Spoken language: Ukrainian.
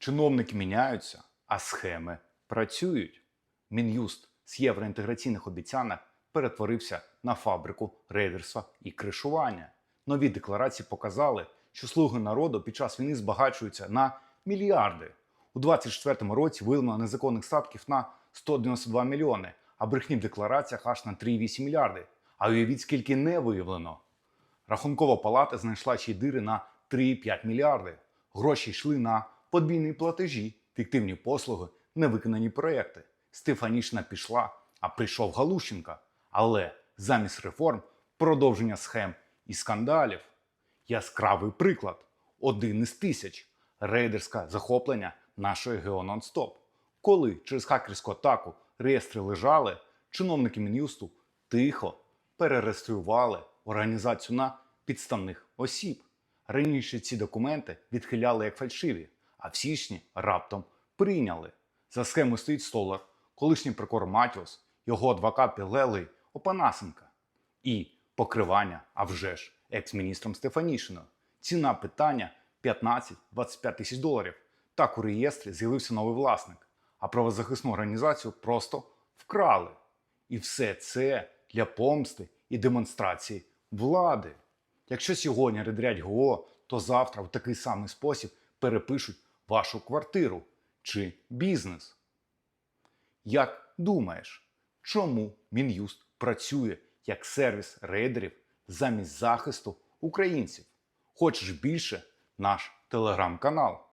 Чиновники міняються, а схеми працюють. Мін'юст з євроінтеграційних обіцянок перетворився на фабрику рейдерства і кришування. Нові декларації показали, що слуги народу під час війни збагачуються на мільярди. У 2024 році виявлено незаконних статків на 192 мільйони, а брехні в деклараціях аж на 3,8 мільярди. А уявіть, скільки не виявлено. Рахункова палата знайшла ще й дири на 3,5 мільярди. Гроші йшли на подвійні платежі, фіктивні послуги, невиконані проекти. Стефанішна пішла, а прийшов Галущенка. Але замість реформ продовження схем і скандалів. Яскравий приклад. Один із тисяч. Рейдерське захоплення нашої Гео Нон-Стоп. Коли через хакерську атаку реєстри лежали, чиновники Мін'юсту тихо перереєстрували організацію на підставних осіб. Раніше ці документи відхиляли як фальшиві, а в січні раптом прийняли. За схемою стоїть столар, колишній прокурор Матіос, його адвокат Пілелий Опанасенка і покривання, а вже ж, екс-міністром Стефанішиною. Ціна питання 15-25 тисяч доларів. Так у реєстрі з'явився новий власник, а правозахисну організацію просто вкрали. І все це для помсти і демонстрації влади. Якщо сьогодні редрять ГО, то завтра в такий самий спосіб перепишуть вашу квартиру чи бізнес. Як думаєш, чому Мін'юст працює як сервіс рейдерів замість захисту українців? Хочеш більше? Наш телеграм-канал.